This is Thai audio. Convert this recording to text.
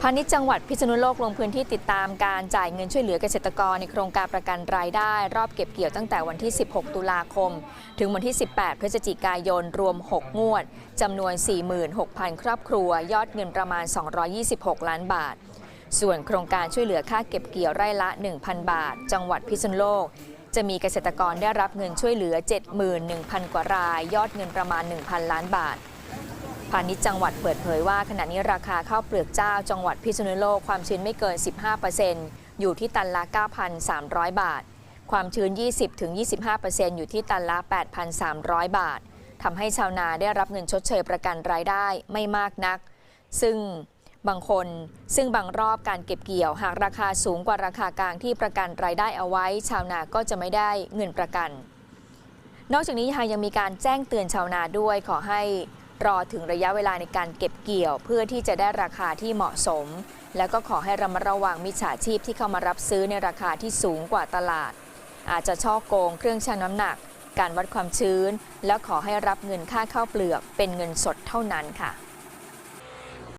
พาณิชย์จังหวัดพิษณุโลกลงพื้นที่ติดตามการจ่ายเงินช่วยเหลือเกษตรกรในโครงการประกันรายได้ รอบเก็บเกี่ยวตั้งแต่วันที่ 16 ตุลาคม ถึงวันที่ 18 พฤศจิกายน รวม 6 งวดจำนวน 46,000 ครอบครัว ยอดเงินประมาณ 226 ล้านบาท ส่วนโครงการช่วยเหลือค่าเก็บเกี่ยวไร่ละ 1,000 บาท จังหวัดพิษณุโลก จะมีเกษตรกรได้รับเงินช่วยเหลือ 71,000 กว่าราย ยอดเงินประมาณ 1,000 ล้านบาท พาณิชย์จังหวัดเปิดเผยว่าขณะนี้ราคาข้าวเปลือกเจ้าจังหวัดพิษณุโลกความชื้นไม่เกิน 15%อยู่ที่ตันละ 9,300 บาท ความชื้น 20-25%อยู่ที่ตันละ 8,300 บาททำให้ชาวนาได้รับเงินชดเชยประกันรายได้ไม่มากนัก ซึ่งบางคนซึ่งบางรอบการเก็บเกี่ยว หากราคาสูงกว่าราคากลางที่ประกันรายได้เอาไว้ ชาวนาก็จะไม่ได้เงินประกัน นอกจากนี้ยังมีการแจ้งเตือนชาวนาด้วยขอให้ รอถึงระยะเวลาในการเก็บเกี่ยว เพื่อที่จะได้ราคาที่เหมาะสม และก็ขอให้ระมัดระวังมิจฉาชีพที่เข้ามารับซื้อในราคาที่สูงกว่าตลาด อาจจะช่อโกงเครื่องชั่งน้ำหนัก การวัดความชื้น และขอให้รับเงินค่าเข้าเปลือกเป็นเงินสดเท่านั้นค่ะ